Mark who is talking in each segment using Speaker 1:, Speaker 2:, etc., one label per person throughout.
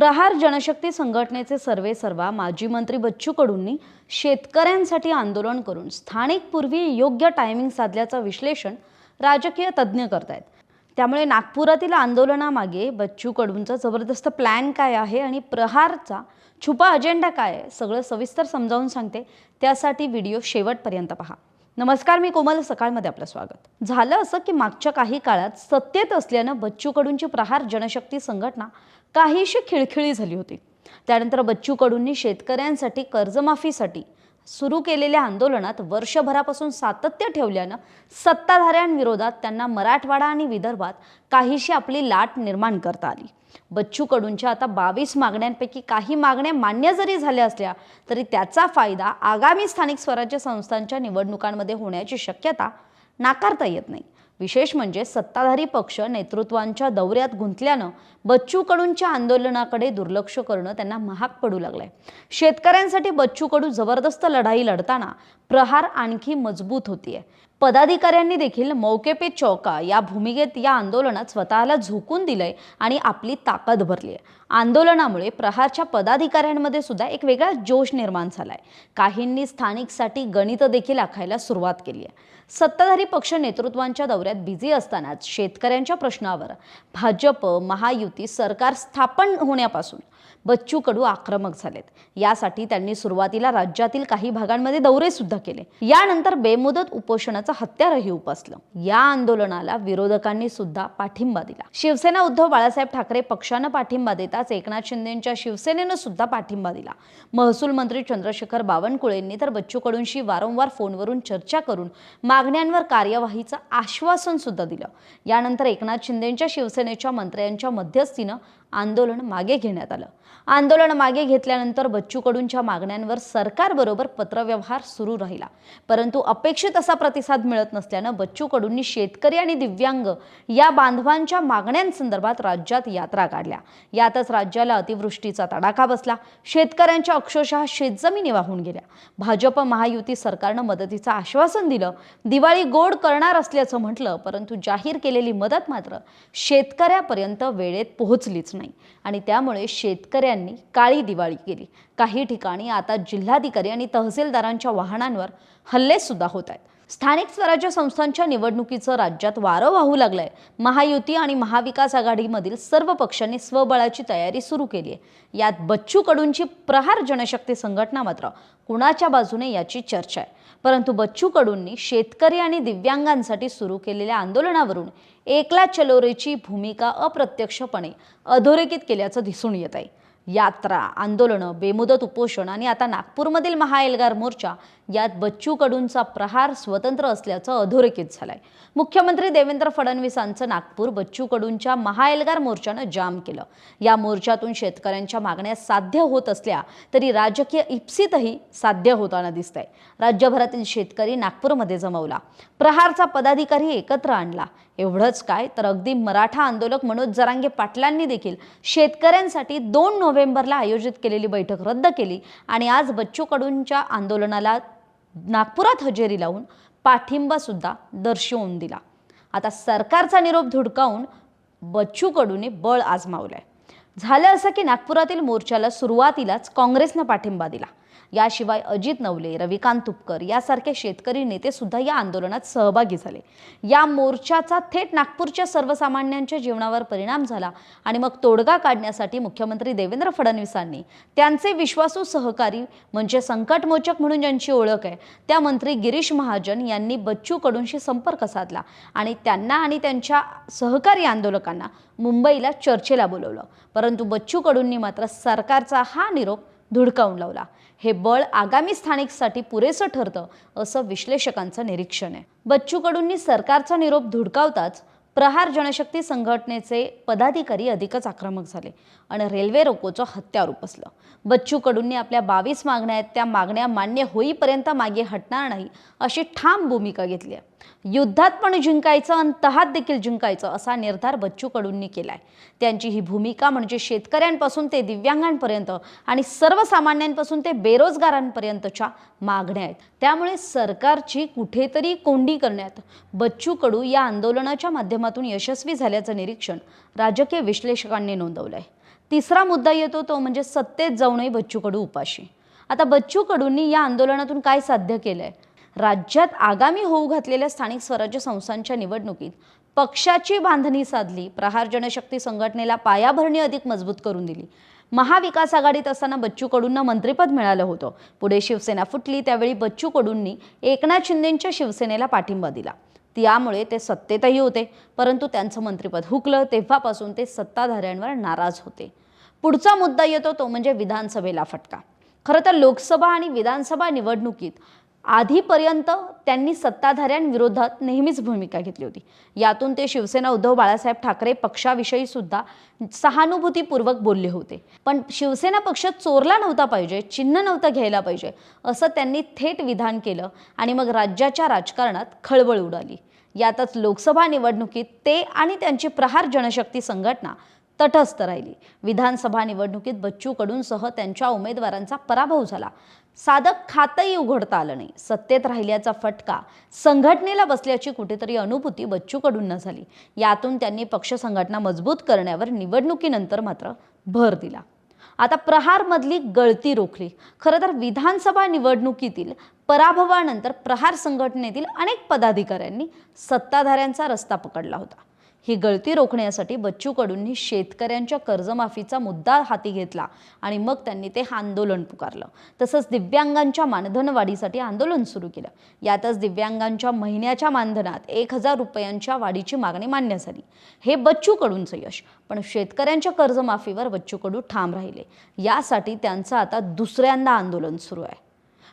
Speaker 1: प्रहार जनशक्ती संघटनेचे सर्वे सर्वा माजी मंत्री बच्चू कडूंनी शेतकऱ्यांसाठी आंदोलन करून स्थानिक पूर्वी योग्य टायमिंग साधल्याचं विश्लेषण राजकीय तज्ज्ञ करतायत. त्यामुळे नागपुरातील आंदोलनामागे बच्चू कडूंचा जबरदस्त प्लॅन काय आहे आणि प्रहारचा छुपा अजेंडा काय आहे सगळं सविस्तर समजावून सांगते. त्यासाठी व्हिडिओ शेवटपर्यंत पहा. नमस्कार मी कोमल. सकाळमध्ये आपलं स्वागत. झालं असं की मागच्या काही काळात सत्तेत असल्यानं बच्चू कडूंची प्रहार जनशक्ती संघटना काहीशी खिळखिळी झाली होती. त्यानंतर बच्चू कडूंनी शेतकऱ्यांसाठी कर्जमाफीसाठी सुरू केलेल्या आंदोलनात वर्षभरापासून सातत्य ठेवल्यानं सत्ताधाऱ्यांविरोधात त्यांना मराठवाडा आणि विदर्भात काहीशी आपली लाट निर्माण करता आली. बच्चू कडूंच्या आता बावीस मागण्यांपैकी काही मागण्या मान्य जरी झाल्या असल्या तरी त्याचा फायदा आगामी स्थानिक स्वराज्य संस्थांच्या निवडणुकांमध्ये होण्याची शक्यता नाकारता येत नाही. विशेष म्हणजे सत्ताधारी पक्ष नेतृत्वांच्या दौऱ्यात गुंतल्यानं बच्चू कडूंच्या आंदोलनाकडे दुर्लक्ष करणं त्यांना महाग पडू लागलंय. शेतकऱ्यांसाठी बच्चू कडू जबरदस्त लढाई लढताना प्रहार आणखी मजबूत होतीये. पदाधिकाऱ्यांनी देखील मौके पे चौका या भूमिकेत या आंदोलनात स्वतःला झोकून दिलंय आणि आपली ताकद भरली आहे आंदोलनामुळे प्रहारच्या पदाधिकाऱ्यांमध्ये सुद्धा एक वेगळा जोश निर्माण झालाय. काहींनी स्थानिकसाठी गणित देखील आखायला सुरुवात केली आहे सत्ताधारी पक्ष नेतृत्वांच्या दौऱ्यात बिझी असतानाच शेतकऱ्यांच्या प्रश्नावर भाजप महायुती सरकार स्थापन होण्यापासून बच्चू कडू आक्रमक झालेत. यासाठी त्यांनी सुरुवातीला राज्यातील काही भागांमध्ये दौरे सुद्धा केले. यानंतर बेमुदत उपोषणाचा हत्यारही उपसलं. या आंदोलनाला विरोधकांनी सुद्धा पाठिंबा दिला. शिवसेना उद्धव बाळासाहेब ठाकरे पक्षानं पाठिंबा देताच एकनाथ शिंदेच्या शिवसेनेनं सुद्धा पाठिंबा दिला. महसूल मंत्री चंद्रशेखर बावनकुळेंनी तर बच्चू कडूंशी वारंवार फोनवरून चर्चा करून मागण्यांवर कार्यवाहीचं आश्वासन सुद्धा दिलं. यानंतर एकनाथ शिंदेच्या शिवसेनेच्या मंत्र्यांच्या मध्यस्थीनं आंदोलन मागे घेण्यात आलं. आंदोलन मागे घेतल्यानंतर बच्चू कडूंच्या मागण्यांवर सरकारबरोबर पत्रव्यवहार सुरू राहिला. परंतु अपेक्षित असा प्रतिसाद मिळत नसल्यानं बच्चू कडूंनी शेतकरी आणि दिव्यांग या बांधवांच्या मागण्यांसंदर्भात राज्यात यात्रा काढल्या. यातच राज्याला अतिवृष्टीचा तडाखा बसला. शेतकऱ्यांच्या अक्षरशः शेतजमिनी वाहून गेल्या. भाजप महायुती सरकारनं मदतीचं आश्वासन दिलं. दिवाळी गोड करणार असल्याचं म्हटलं परंतु जाहीर केलेली मदत मात्र शेतकऱ्यापर्यंत वेळेत पोहोचलीच नाही. नाही. आणि त्यामुळे शेतकऱ्यांनी काळी दिवाळी केली. काही ठिकाणी आता जिल्हाधिकारी आणि तहसीलदारांच्या वाहनांवर हल्ले सुद्धा होत आहेत. स्थानिक स्वराज्य संस्थांच्या निवडणुकीचं राज्यात वारं वाहू लागलंय. महायुती आणि महाविकास आघाडीमधील सर्व पक्षांनी स्वबळाची तयारी सुरू केली आहे यात बच्चू कडूंची प्रहार जनशक्ती संघटना मात्र कुणाच्या बाजूने याची चर्चा आहे. परंतु बच्चू कडूंनी शेतकरी आणि दिव्यांगांसाठी सुरू केलेल्या आंदोलनावरून एकला चलोरेची भूमिका अप्रत्यक्षपणे अधोरेखित केल्याचं दिसून येत आहे यात्रा आंदोलनं बेमुदत उपोषण आणि आता नागपूरमधील महाएल्गार मोर्चा यात बच्चू कडूंचा प्रहार स्वतंत्र असल्याचं अधोरेखित झालंय. मुख्यमंत्री देवेंद्र फडणवीसांचं नागपूर बच्चू कडूंच्या महाएल्गार मोर्चानं जाम केलं. या मोर्चातून शेतकऱ्यांच्या मागण्या साध्य होत असल्या तरी राजकीय इप्सितही साध्य होताना दिसतंय. राज्यभरातील शेतकरी नागपूरमध्ये जमवला. प्रहारचा पदाधिकारी एकत्र आणला. एवढंच काय तर अगदी मराठा आंदोलक मनोज जरांगे पाटलांनी देखील शेतकऱ्यांसाठी दोन नोव्हेंबरला आयोजित केलेली बैठक रद्द केली आणि आज बच्चू कडूंच्या आंदोलनाला नागपुरात हजेरी लावून पाठिंबासुद्धा दर्शवून दिला. आता सरकारचा निरोप धुडकावून बच्चू कडूने बळ आहे झालं असं की नागपुरातील मोर्चाला सुरुवातीलाच काँग्रेसनं पाठिंबा दिला. याशिवाय अजित नवले रविकांत तुपकर यासारखे शेतकरी नेते सुद्धा या आंदोलनात सहभागी झाले. या मोर्चाचा थेट नागपूरच्या सर्वसामान्यांच्या जीवनावर परिणाम झाला आणि मग तोडगा काढण्यासाठी मुख्यमंत्री देवेंद्र फडणवीसांनी त्यांचे विश्वासू सहकारी म्हणजे संकटमोचक म्हणून ज्यांची ओळख आहे त्या मंत्री गिरीश महाजन यांनी बच्चू कडूंशी संपर्क साधला आणि त्यांना आणि त्यांच्या सहकारी आंदोलकांना मुंबईला चर्चेला बोलवलं. परंतु बच्चू कडूंनी मात्र सरकारचा हा निरोप धुडकावून लावला. हे बळ आगामी स्थानिकसाठी पुरेसं ठरतं असं विश्लेषकांचं निरीक्षण आहे. बच्चू कडूंनी सरकारचा निरोप धुडकावताच प्रहार जनशक्ती संघटनेचे पदाधिकारी अधिकच आक्रमक झाले आणि रेल्वे रोकोचं हत्यार उपसलं बच्चू कडूंनी आपल्या बावीस मागण्या आहेत त्या मागण्या मान्य होईपर्यंत मागे हटणार नाही अशी ठाम भूमिका घेतली आहे. युद्धात पण जिंकायचं आणि तहात देखील जिंकायचं असा निर्धार बच्चू कडूंनी केलाय. त्यांची ही भूमिका म्हणजे शेतकऱ्यांपासून ते दिव्यांगांपर्यंत आणि सर्वसामान्यांपासून ते बेरोजगारांपर्यंतच्या मागण्या आहेत. त्यामुळे सरकारची कुठेतरी कोंडी करण्यात बच्चू कडू या आंदोलनाच्या माध्यमातून यशस्वी झाल्याचं निरीक्षण राजकीय विश्लेषकांनी नोंदवलंय. तिसरा मुद्दा येतो तो म्हणजे सत्तेत जाऊनही बच्चू कडू उपाशी. आता बच्चू कडूंनी या आंदोलनातून काय साध्य केलंय? राज्यात आगामी होऊ घातलेल्या स्थानिक स्वराज्य संस्थांच्या निवडणुकीत पक्षाची बांधणी साधली प्रहार जनशक्ती संघटनेला पायाभरणी अधिक मजबूत करून दिली. महाविकास आघाडीत असताना बच्चू कडूंना मंत्रिपद मिळालं होतं. पुढे शिवसेना फुटली त्यावेळी बच्चू कडूंनी एकनाथ शिंदेंच्या शिवसेनेला पाठिंबा दिला. त्यामुळे ते सत्तेतही होते परंतु त्यांचं मंत्रिपद हुकलं तेव्हापासून ते सत्ताधाऱ्यांवर नाराज होते. पुढचा मुद्दा येतो तो म्हणजे विधानसभेला फटका. खरं तर लोकसभा आणि विधानसभा निवडणुकीत आधीपर्यंत त्यांनी सत्ताधाऱ्यांविरोधात नेहमीच भूमिका घेतली होती. यातून ते शिवसेना उद्धव बाळासाहेब ठाकरे पक्षाविषयी सुद्धा सहानुभूतीपूर्वक बोलले होते. पण शिवसेना पक्ष चोरला नव्हता पाहिजे चिन्ह नव्हतं घ्यायला पाहिजे असं त्यांनी थेट विधान केलं आणि मग राज्याच्या राजकारणात खळबळ उडाली. यातच लोकसभा निवडणुकीत ते आणि त्यांची प्रहार जनशक्ती संघटना तटस्थ राहिली. विधानसभा निवडणुकीत बच्चू कडूंसह त्यांच्या उमेदवारांचा पराभव झाला. साधं खातंही उघडता आलं नाही. सत्तेत राहिल्याचा फटका. संघटनेला बसल्याची कुठेतरी अनुभूती बच्चू कडूंना झाली. यातून त्यांनी पक्ष संघटना मजबूत करण्यावर निवडणुकीनंतर मात्र भर दिला. आता प्रहारमधली गळती रोखली. खरं तर विधानसभा निवडणुकीतील पराभवानंतर प्रहार संघटनेतील अनेक पदाधिकाऱ्यांनी सत्ताधाऱ्यांचा रस्ता पकडला होता. ही गळती रोखण्यासाठी बच्चू कडूंनी शेतकऱ्यांच्या कर्जमाफीचा मुद्दा हाती घेतला आणि मग त्यांनी ते आंदोलन पुकारलं. तसंच दिव्यांगांच्या मानधन वाढीसाठी आंदोलन सुरू केलं. यातच दिव्यांगांच्या महिन्याच्या मानधनात एक हजार रुपयांच्या वाढीची मागणी मान्य झाली. हे बच्चू कडूंचं यश पण शेतकऱ्यांच्या कर्जमाफीवर बच्चू कडू ठाम राहिले. यासाठी त्यांचं आता दुसऱ्यांदा आंदोलन सुरू आहे.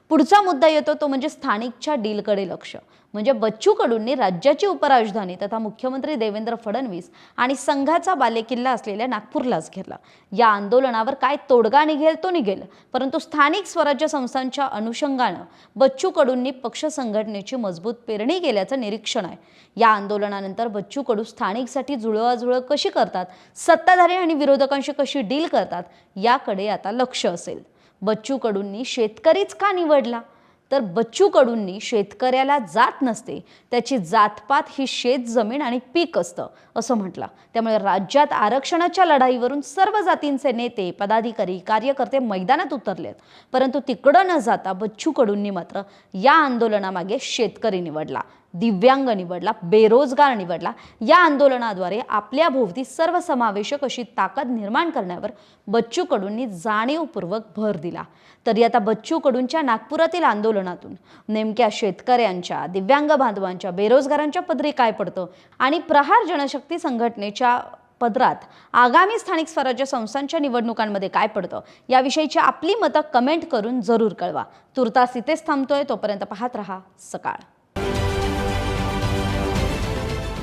Speaker 1: पुढचा मुद्दा येतो तो म्हणजे स्थानिकच्या डीलकडे लक्ष. म्हणजे बच्चू कडूंनी राज्याची उपराजधानी तथा मुख्यमंत्री देवेंद्र फडणवीस आणि संघाचा बालेकिल्ला असलेल्या नागपूरलाच घेरला या आंदोलनावर काय तोडगा निघेल तो निघेल. परंतु स्थानिक स्वराज्य संस्थांच्या अनुषंगानं बच्चू कडूंनी पक्ष संघटनेची मजबूत पेरणी केल्याचं निरीक्षण आहे. या आंदोलनानंतर बच्चू कडू स्थानिकसाठी जुळवाजुळव कशी करतात सत्ताधारी आणि विरोधकांशी कशी डील करतात याकडे आता लक्ष असेल. बच्चू कडूंनी शेतकरीच का निवडला? तर बच्चू कडूंनी शेतकऱ्याला जात नसते त्याची जातपात ही शेत जमीन आणि पीक असतं असं म्हटलं. त्यामुळे राज्यात आरक्षणाच्या लढाईवरून सर्व जातींचे नेते पदाधिकारी कार्यकर्ते मैदानात उतरलेत. परंतु तिकडं न जाता बच्चू कडूंनी मात्र या आंदोलनामागे शेतकरी निवडला. दिव्यांग निवडला बेरोजगार निवडला या आंदोलनाद्वारे आपल्या भोवती सर्वसमावेशक अशी ताकद निर्माण करण्यावर बच्चू कडूंनी जाणीवपूर्वक भर दिला. तरी आता बच्चू कडूंच्या नागपुरातील आंदोलनातून नेमक्या शेतकऱ्यांच्या दिव्यांग बांधवांच्या बेरोजगारांच्या पदरी काय पडतं आणि प्रहार जनशक्ती संघटनेच्या पदरात आगामी स्थानिक स्वराज्य संस्थांच्या निवडणुकांमध्ये काय पडतं याविषयीची आपली मतं कमेंट करून जरूर कळवा. तुर्तास इथेच थांबतोय तोपर्यंत पाहत रहा सकाळ.